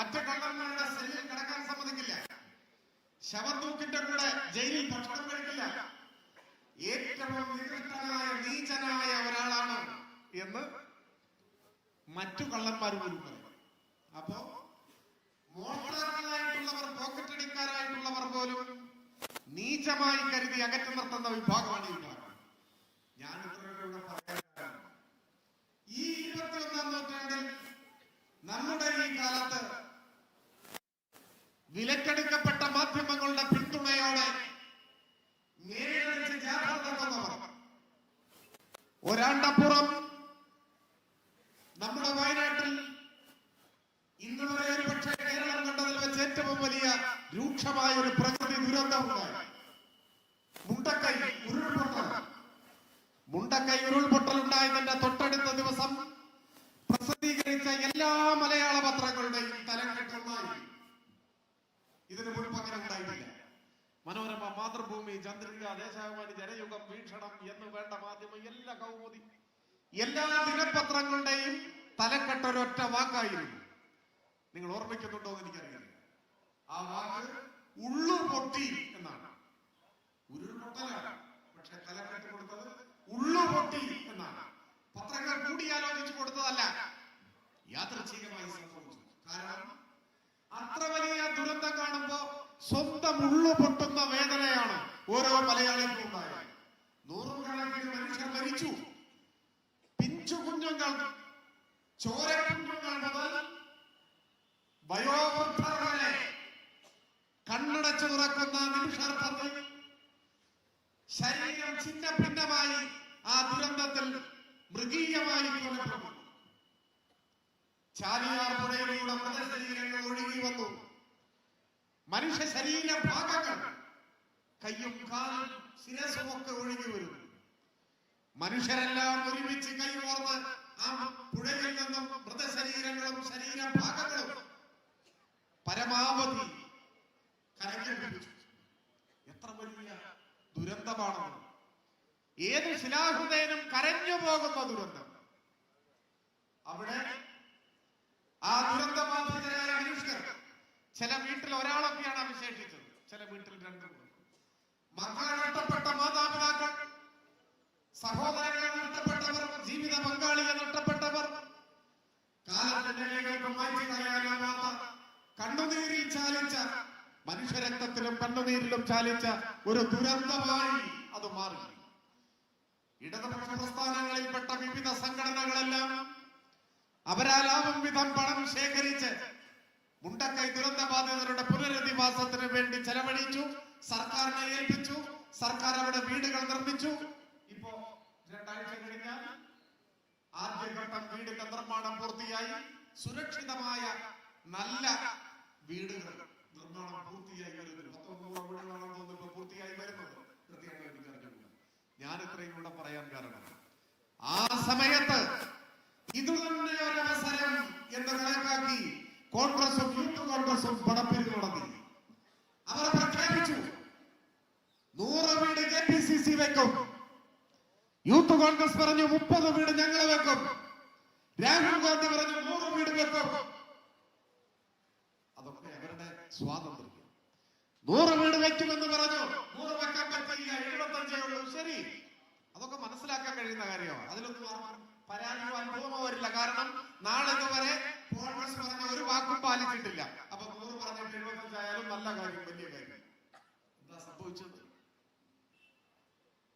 മറ്റു കള്ളന്മാരുടെ സെല്ലിൽ കിടക്കാൻ സമ്മതിക്കില്ല. ശവത്തൂക്കിന്റെ കൂടെ ജയിലിൽ ഭക്ഷണം കഴിക്കില്ല. ഏറ്റവും നികൃഷ്ടനായ നീചനായ ഒരാളാണ് എന്ന് മറ്റു കള്ളന്മാർ പോലും പറയും. അപ്പോ മോഷണങ്ങളായിട്ടുള്ളവർ പോക്കറ്റടിക്കാരായിട്ടുള്ളവർ പോലും നീചമായി കരുതി അകറ്റി നിർത്തുന്ന വിഭാഗമാണ് ഈ ഞാൻ ഇത്രയും ഈ ഇരുപത്തിയൊന്നാം നൂറ്റാണ്ടിൽ നമ്മുടെ ഈ കാലത്ത് വിലക്കെടുക്കപ്പെട്ട മാധ്യമങ്ങളുടെ പിന്തുണയോടെ ഒരാണ്ടപ്പുറം നമ്മുടെ വയനാട്ടിൽ ഇന്ന് വരെ ഒരു പക്ഷേ കേരളം കണ്ടതിൽ വെച്ച് ഏറ്റവും വലിയ രൂക്ഷമായ ഒരു പ്രകൃതി ദുരന്തമുണ്ടായി മുണ്ടക്കൈ ഉരുൾപൊട്ടൽ. മുണ്ടക്കൈ ഉരുൾപൊട്ടൽ ഉണ്ടായതിന്റെ തൊട്ടടുത്ത ചന്ദ്രിക ദേശാഭിമാനി ജനയുഗം വീക്ഷണം എന്ന് വേണ്ട മാധ്യമം എല്ലാ കൗമുദി. എല്ലാ ദിനപത്രങ്ങളുടെയും തലക്കെട്ടൊരൊറ്റ വാക്കായിരുന്നു. നിങ്ങൾ ഓർമ്മിക്കുന്നുണ്ടോ എന്ന് എനിക്കറിയാം ആ വാക്ക് ഉള്ളു പൊട്ടി എന്നാണ്. ഉരുൾപൊട്ടലാണ് പക്ഷെ തലക്കെട്ട് കൊടുത്തത് ഉള്ളു പൊട്ടി എന്നാണ്. പത്രങ്ങൾ കൂടിയാലോചിച്ചു കൊടുത്തതല്ല യാദൃച്ഛികമായി സംഭവിച്ചു. കാരണം അത്ര വലിയ ദുരന്തം കാണുമ്പോ സ്വന്തം ഉള്ളു പൊട്ടുന്ന വേദനയാണ് ഓരോ മലയാളിക്കും ഉണ്ടായി നൂറുകണക്കിന് മനുഷ്യർ മരിച്ചു. പിഞ്ചു കുഞ്ഞുങ്ങൾ ചോര കുഞ്ഞുങ്ങൾ മുതൽ വയോവൃദ്ധർ കണ്ണടച്ചു തുറക്കുന്ന നിമിഷാർത്ഥത്തിൽ ശരീരം ചിന്ന ഭിന്നമായി ആ ദുരന്തത്തിൽ മൃഗീയമായി കൊല്ലപ്പെട്ടു. ചാലിയാർ പുഴയിലൂടെ മൃതശരീരങ്ങൾ ഒഴുകി വന്നു. മനുഷ്യ ശരീര ഭാഗങ്ങൾ കയ്യും കാലും ശിരസും ഒക്കെ ഒഴുകി വരുന്നു മനുഷ്യരെല്ലാം ഒരുമിച്ച് കൈകോർന്ന് ആ പുഴയിൽ നിന്നും മൃതശരീരങ്ങളും ശരീരഭാഗങ്ങളും പരമാവധി പിടിച്ചു എത്ര വലിയ ദുരന്തമാണ് ഏത് ശിലാഹൃദയനും കരഞ്ഞു പോകുന്ന ദുരന്തം. അവിടെ ആ ദുരന്തബാധിതരായ മനുഷ്യർ ചില വീട്ടിൽ ഒരാളൊക്കെയാണ് അവശേഷിച്ചത്. ചില വീട്ടിൽ രണ്ടു. മക്കളെ നഷ്ടപ്പെട്ട മാതാപിതാക്കൾ സഹോദരങ്ങളെ നഷ്ടപ്പെട്ടവർ ജീവിത പങ്കാളിയെ നഷ്ടപ്പെട്ടവർ കാലത്തിന്റെ രേഖകൾക്ക് മാറ്റി കളയാനാവാത്ത കണ്ണുനീരിൽ ചാലിച്ച മനുഷ്യരക്തത്തിലും കണ്ണുനീരിലും ചാലിച്ച ഒരു ദുരന്തമായി അത് മാറി. ഇടതുപക്ഷ പ്രസ്ഥാനങ്ങളിൽപ്പെട്ട വിവിധ സംഘടനകളെല്ലാം അവരാലാവും വിധം പണം ശേഖരിച്ച് മുണ്ടക്കൈ ദുരന്ത ബാധിതരുടെ പുനരധിവാസത്തിന് വേണ്ടി ചെലവഴിച്ചു സർക്കാരിനെ ഏൽപ്പിച്ചു. സർക്കാർ അവിടെ വീടുകൾ നിർമ്മിച്ചു. ഇപ്പോ രണ്ടാഴ്ച കഴിഞ്ഞാൽ ആദ്യഘട്ടം വീടിന്റെ നിർമ്മാണം പൂർത്തിയായി. സുരക്ഷിതമായ നല്ല വീടുകൾ നിർമ്മാണം പൂർത്തിയായി വരുന്നത് പൂർത്തിയായി വരുന്നത്. ഞാൻ ഇത്രയും കൂടെ പറയാൻ കാരണം ആ സമയത്ത് ഇത് തന്നെ ഒരു അവസരം എന്ന് കണക്കാക്കി കോൺഗ്രസും യൂത്ത് കോൺഗ്രസും പടപ്പിരിവ് നടത്തി അവർ പ്രഖ്യാപിച്ചു നൂറ് വീട് കെ പി സി സി വെക്കും യൂത്ത് കോൺഗ്രസ് പറഞ്ഞു മുപ്പത് വീട് ഞങ്ങൾ വെക്കും. രാഹുൽ ഗാന്ധി പറഞ്ഞു നൂറ് വീട് വെക്കും. അതൊക്കെ അവരുടെ സ്വാതന്ത്ര്യം. നൂറ് വീട് വെക്കുമെന്ന് പറഞ്ഞു. നൂറ് വെക്കാൻ പറ്റില്ല എഴുപത്തഞ്ചേ ഉള്ളൂ. ശരി. അതൊക്കെ മനസ്സിലാക്കാൻ കഴിയുന്ന കാര്യമാണ്. അതിലൊന്നും പരാതിയോ അനുഭവമോ വരില്ല. കാരണം നാളെ ഇതുവരെ കോൺഗ്രസ് പറഞ്ഞ ഒരു വാക്കും പാലിച്ചിട്ടില്ല. അപ്പൊ നൂറ് പറഞ്ഞിട്ട് എഴുപത്തഞ്ചായാലും നല്ല കാര്യം വലിയ കാര്യം. എന്താ സംഭവിച്ചത്?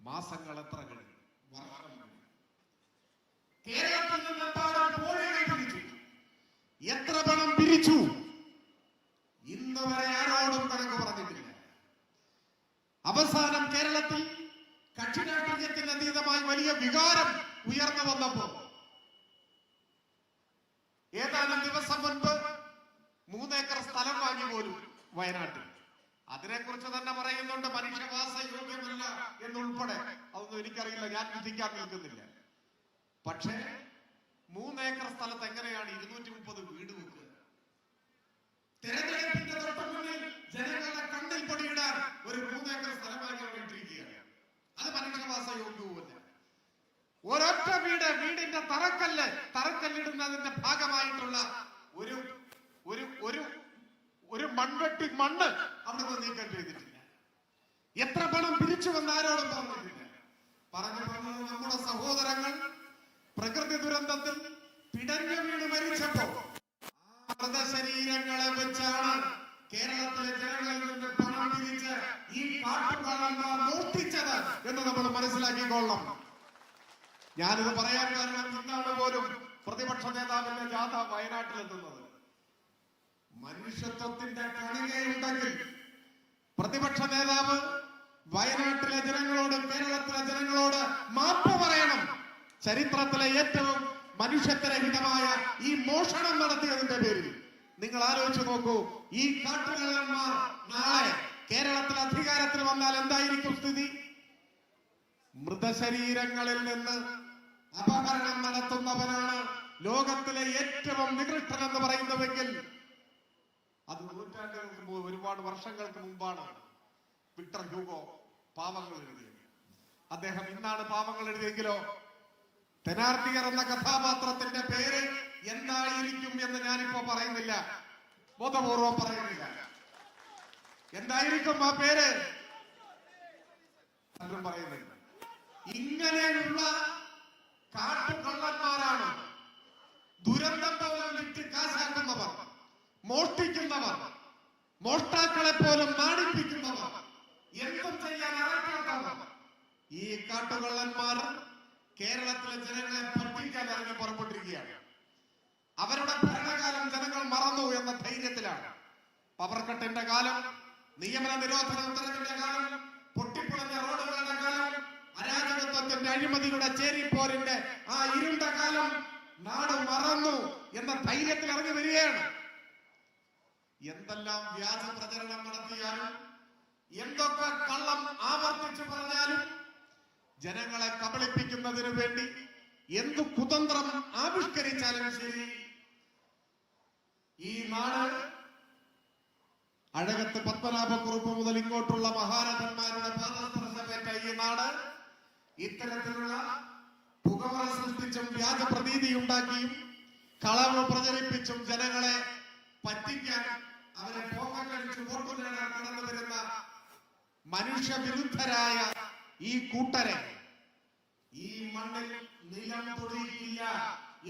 മാസങ്ങൾ എത്ര കഴിഞ്ഞു? Muhammad. അതിനെക്കുറിച്ച് തന്നെ പറയുന്നുണ്ട് മനുഷ്യവാസ യോഗ്യമല്ല എന്നുൾപ്പെടെ. അതൊന്നും എനിക്കറിയില്ല. ഞാൻ വിധിക്കാൻ നിൽക്കുന്നില്ല. പക്ഷേ മൂന്നേക്കർ സ്ഥലത്ത് എങ്ങനെയാണ് ഇരുന്നൂറ്റി മുപ്പത് വീട് വെക്കുക? തെരഞ്ഞെടുപ്പിന്റെ തൊട്ട് മുന്നിൽ ജനങ്ങളുടെ കണ്ണിൽ പൊടിയിടാൻ ഒരു മൂന്നേക്കർ സ്ഥലമായി വേണ്ടിയിരിക്കുകയാണ് അത് മനുഷ്യവാസ യോഗ്യവുമല്ല. ഒരൊറ്റ വീട് വീടിന്റെ തറക്കല്ല് തറക്കല്ലിടുന്നതിന്റെ ഭാഗമായിട്ടുള്ള ഒരു ഒരു ഒരു മൺവെട്ടി മണ്ണ് അവിടുന്ന് നീക്കം ചെയ്തിട്ടില്ല. എത്ര പണം പിരിച്ചു വന്നാരോടും പറഞ്ഞിട്ടില്ല. പറഞ്ഞു പറഞ്ഞത് നമ്മുടെ സഹോദരങ്ങൾ പ്രകൃതി ദുരന്തത്തിൽ പിടഞ്ഞു വീണ് മരിച്ചപ്പോ ആ മൃതശരീരങ്ങളെ വെച്ചാണ് കേരളത്തിലെ ജനങ്ങളിൽ നിന്ന് പണം പിരിച്ച് ഈ കാട്ടുകള്ളന്മാർ മോഷ്ടിച്ചത് എന്ന് നമ്മൾ മനസ്സിലാക്കിക്കൊള്ളണം. ഞാനിത് പറയാൻ കാരണം ഇന്നാണ് പോലും പ്രതിപക്ഷ നേതാവിന്റെ ജാഥ വയനാട്ടിലെത്തുന്നത്. മനുഷ്യത്വത്തിന്റെ കണികയുണ്ടെങ്കിൽ പ്രതിപക്ഷ നേതാവ് വയനാട്ടിലെ ജനങ്ങളോട് കേരളത്തിലെ ജനങ്ങളോട് മാപ്പ് പറയണം. ചരിത്രത്തിലെ ഏറ്റവും മനുഷ്യത്വരഹിതമായ ഈ മോഷണം നടത്തിയതിന്റെ പേരിൽ. നിങ്ങൾ ആലോചിച്ചു നോക്കൂ ഈ കാട്ടുകള്ളന്മാർ നാളെ കേരളത്തിൽ അധികാരത്തിൽ വന്നാൽ എന്തായിരിക്കും സ്ഥിതി? മൃതശരീരങ്ങളിൽ നിന്ന് അപഹരണം നടത്തുന്നവനാണ് ലോകത്തിലെ ഏറ്റവും നികൃഷ്ടൻ എന്ന് പറയുന്നുവെങ്കിൽ അത് നൂറ്റാണ്ടുകൾക്ക് മുമ്പ് ഒരുപാട് വർഷങ്ങൾക്ക് മുമ്പാണ് വിക്ടർ ഹ്യൂഗോ പാവങ്ങൾ എഴുതിയത്. അദ്ദേഹം ഇന്നാണ് പാവങ്ങൾ എഴുതിയെങ്കിലോ? തെനാർട്ടിയർ എന്ന കഥാപാത്രത്തിന്റെ പേര് എന്തായിരിക്കും എന്ന് ഞാനിപ്പോ പറയുന്നില്ല. ബോധപൂർവം പറയുന്നില്ല. എന്തായിരിക്കും ആ പേര്? പറയുന്നില്ല. ഇങ്ങനെയുള്ള കാട്ടുകള്ളന്മാരാണ് ദുരന്തം പോലും വിറ്റ് കാശാക്കുന്നവർ മോഷ്ടിക്കുന്നവർ മോഷ്ടാക്കളെ പോലും മാടിപ്പിക്കുന്നവർ എന്തും ചെയ്യാൻ അറിയാത്തവർ ഈ കാട്ടുകൊള്ളന്മാർ കേരളത്തിലെ ജനങ്ങളെ പറ്റിക്കാൻ ഇറങ്ങി പുറപ്പെട്ടിരിക്കുകയാണ്. അവരുടെ ഭരണകാലം ജനങ്ങൾ മറന്നു എന്ന ധൈര്യത്തിലാണ്. പവർക്കട്ടിന്റെ കാലം നിയമന നിരോധന ഉത്തരവിന്റെ കാലം പൊട്ടിപ്പൊളിഞ്ഞ റോഡുകളുടെ കാലം അരാജകത്വത്തിന്റെ അഴിമതിയുടെ ചേരിപ്പോരിന്റെ ആ ഇരുണ്ട കാലം നാട് മറന്നു എന്ന ധൈര്യത്തിൽ ഇറങ്ങി വരികയാണ്. എന്തെല്ലാം വ്യാജ പ്രചരണം നടത്തിയാലും എന്തൊക്കെ കള്ളം ആവർത്തിച്ചു പറഞ്ഞാലും ജനങ്ങളെ കബളിപ്പിക്കുന്നതിന് വേണ്ടി എന്തു കുതന്ത്രം ആവിഷ്കരിച്ചാലും ശരി. ഈ നാട് അഴകത്ത് പത്മനാഭക്കുറുപ്പ് മുതൽ ഇങ്ങോട്ടുള്ള മഹാരഥന്മാരുടെ പാദസ്പർശമേറ്റ ഈ നാട് ഇത്തരത്തിലുള്ള പുകമറ സൃഷ്ടിച്ചും വ്യാജ പ്രതീതി ഉണ്ടാക്കിയും കളവ് പ്രചരിപ്പിച്ചും ജനങ്ങളെ പറ്റിക്കാൻ അവരെ പോക്കടിച്ച് വോട്ട് നേടാൻ കടന്നു വരുന്ന മനുഷ്യവിരുദ്ധരായ ഈ കൂട്ടരെ. ഈ മണ്ണിൽ നിലം തൊടിയില്ല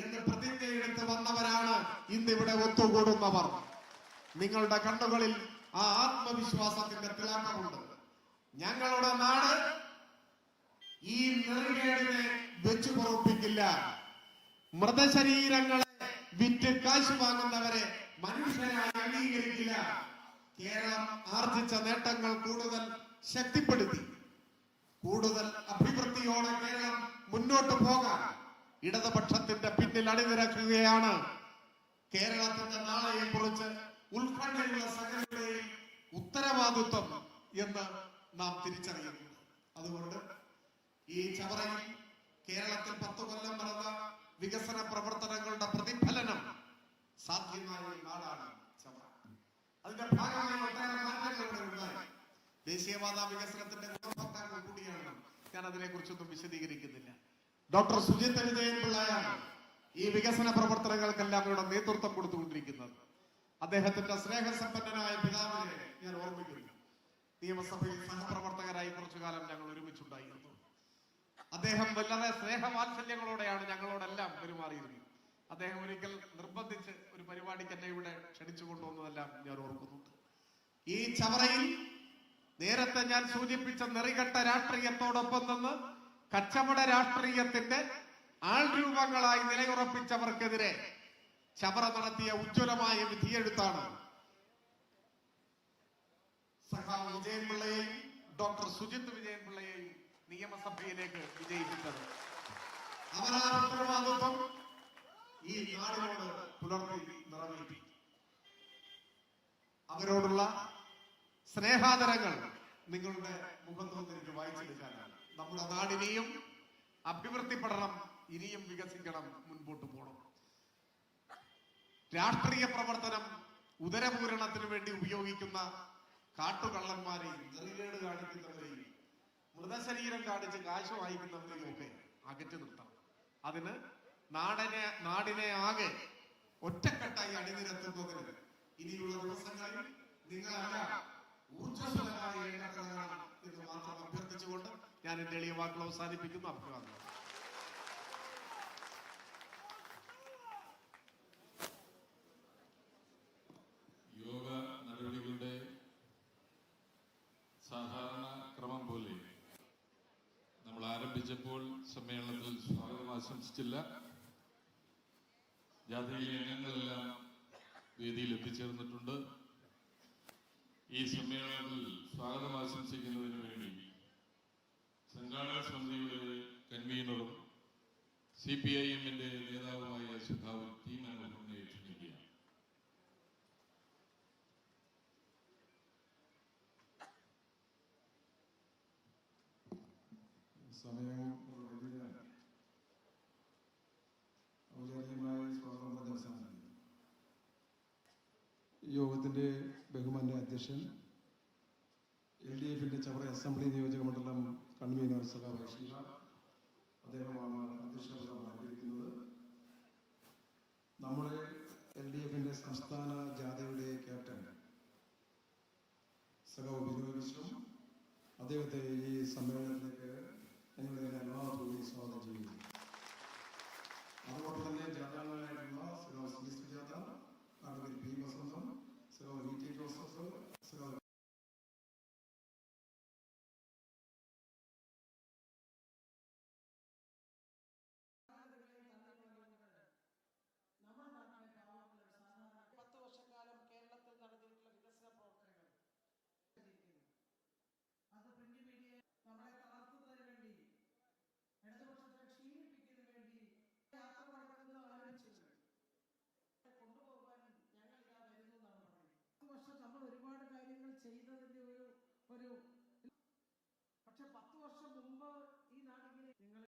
എന്ന് പ്രതിജ്ഞയെടുത്ത് വന്നവരാണ് ഇന്ന് ഇവിടെ ഒത്തുകൂടുന്നവർ. നിങ്ങളുടെ കണ്ണുകളിൽ ആ ആത്മവിശ്വാസത്തിന്റെ തിളക്കമുണ്ട്. ഞങ്ങളുടെ നാട് ഈ നെറുകേടിനെ വെച്ചു പുറപ്പിക്കില്ല. മൃതശരീരങ്ങളെ വിറ്റ് കാശ് വാങ്ങുന്നവരെ മനുഷ്യരായി അംഗീകരിക്കില്ല. കേരളം ആർജിച്ച നേട്ടങ്ങൾ കൂടുതൽ ശക്തിപ്പെടുത്തി. കൂടുതൽ അഭിവൃദ്ധിയോടെ കേരളം മുന്നോട്ട് പോകാൻ ഇടതുപക്ഷത്തിന്റെ പിന്നിൽ അണിനിരക്കുകയാണ്. കേരളത്തിന്റെ നാളെയെ കുറിച്ച് ഉത്കണ്ഠയുള്ള സകലരുടെയും ഉത്തരവാദിത്വം എന്ന് നാം തിരിച്ചറിയുന്നു. അതുകൊണ്ട് ഈ ചവറയിൽ കേരളത്തിൽ പത്ത് കൊല്ലം നടന്ന വികസന പ്രവർത്തനങ്ങളുടെ പ്രതിഫലനം സാധ്യമായ നാടാണ് അതിന്റെ ഭാഗമായി ഒട്ടേറെ മാറ്റങ്ങൾ ഇവിടെ ഉണ്ടായി. ദേശീയപാത വികസനത്തിന്റെ ഗുണഭോക്താക്കൾ കൂടിയാണ് ഞാൻ അതിനെ കുറിച്ചൊന്നും വിശദീകരിക്കുന്നില്ല. ഡോക്ടർ സുജിത് വിജയൻ പിള്ളയാണ് ഈ വികസന പ്രവർത്തനങ്ങൾക്കെല്ലാം ഇവിടെ നേതൃത്വം കൊടുത്തുകൊണ്ടിരിക്കുന്നത്. അദ്ദേഹത്തിന്റെ സ്നേഹസമ്പന്നനായ പിതാവിനെ ഞാൻ ഓർമ്മിക്കുന്നു. നിയമസഭയിൽ സഹപ്രവർത്തകരായി കുറച്ചു കാലം ഞങ്ങൾ ഒരുമിച്ചുണ്ടായിരുന്നു. അദ്ദേഹം വളരെ സ്നേഹവാത്സല്യങ്ങളോടെയാണ് ഞങ്ങളോടെല്ലാം പെരുമാറിയിരുന്നത്. അദ്ദേഹം ഒരിക്കൽ നിർബന്ധിച്ച് ഒരു പരിപാടിക്ക് എന്നെ ഇവിടെ ക്ഷണിച്ചു കൊണ്ടുവന്നതെല്ലാം ഞാൻ ഓർക്കുന്നുണ്ട്. ഈ ചവറയിൽ നേരത്തെ ഞാൻ സൂചിപ്പിച്ച നെറികെട്ട രാഷ്ട്രീയത്തോടൊപ്പം നിന്ന് കച്ചവട രാഷ്ട്രീയത്തിന്റെ ആൾരൂപങ്ങളായി നിലയുറപ്പിച്ചവർക്കെതിരെ ചവറ നടത്തിയ ഉജ്ജ്വലമായ വിധിയെഴുത്താണ് വിജയൻ പിള്ളയെയും ഡോക്ടർ സുജിത് വിജയൻ പിള്ളയെയും നിയമസഭയിലേക്ക് വിജയിപ്പിച്ചത്. അവർ ആ ഉത്തരവാദിത്വം. ഈ നാടിനോട് പുലർത്തി നിറവേറ്റി അവരോടുള്ള സ്നേഹാദരങ്ങൾ നിങ്ങളുടെ മുഖത്ത് എനിക്ക് വായിച്ചെടുക്കാനാണ്. നമ്മുടെ നാടിനെയും അഭിവൃദ്ധിപ്പെടണം ഇനിയും വികസിക്കണം മുൻപോട്ട് പോകണം. രാഷ്ട്രീയ പ്രവർത്തനം ഉദരപൂരണത്തിന് വേണ്ടി ഉപയോഗിക്കുന്ന കാട്ടുകള്ളന്മാരെയും നെറികേട് കാണിക്കുന്നവരെയും മൃതശരീരം കാണിച്ച് കാശ് വായിക്കുന്നവരെയും ഒക്കെ അകറ്റി നിർത്തണം. അതിന് നാടിനെ നാടിനെ ആകെ ഒറ്റക്കെട്ടായി അണിനിരത്തുന്നതിന് ഇനിയുള്ള ദിവസങ്ങളിൽ നിങ്ങളല്ല ഊർജസ്വലമായ എഴുന്നേൽക്കണം എന്ന് മാത്രം അഭ്യർത്ഥിച്ചുകൊണ്ട് ഞാൻ എന്റെ എളിയ വാക്കുകൾ അവസാനിപ്പിക്കുന്നു. അഭിവാദം യോഗ നടപടികളുടെ സാധാരണ ക്രമം പോലെ നമ്മൾ ആരംഭിച്ചപ്പോൾ സമ്മേളനത്തിൽ സ്വാഗതം ആശംസിച്ചില്ല. ജാഥയിലെ ഇനങ്ങളെല്ലാം വേദിയിൽ എത്തിച്ചേർന്നിട്ടുണ്ട് ഈ സമ്മേളനത്തിൽ സ്വാഗതം ആശംസിക്കുന്നതിന് വേണ്ടി സംഘാടക സമിതിയുടെ കൺവീനറും സി പി ഐ എമ്മിന്റെ നേതാവുമായ സുധാവ് ടി ക്ഷണിക്കുകയാണ് സമയം വലിയ ഔചാരികമായ സ്വാതന്ത്ര്യ ദിവസമാണ് ഈ യോഗത്തിന്റെ ബഹുമാന്യ അധ്യക്ഷൻ എൽ ഡി എഫിന്റെ ചവറ അസംബ്ലി നിയോജക മണ്ഡലം കൺവീനർ ഷീല അദ്ദേഹമാണ് അലങ്കരിക്കുന്നത് നമ്മുടെ എൽ ഡി എഫിന്റെ സംസ്ഥാന ജാഥയുടെ ക്യാപ്റ്റൻ സഖാവ് ബിനോയ് അദ്ദേഹത്തെ ഈ സമ്മേളനത്തിലേക്ക് ഞങ്ങളുടെ എല്ലാവരും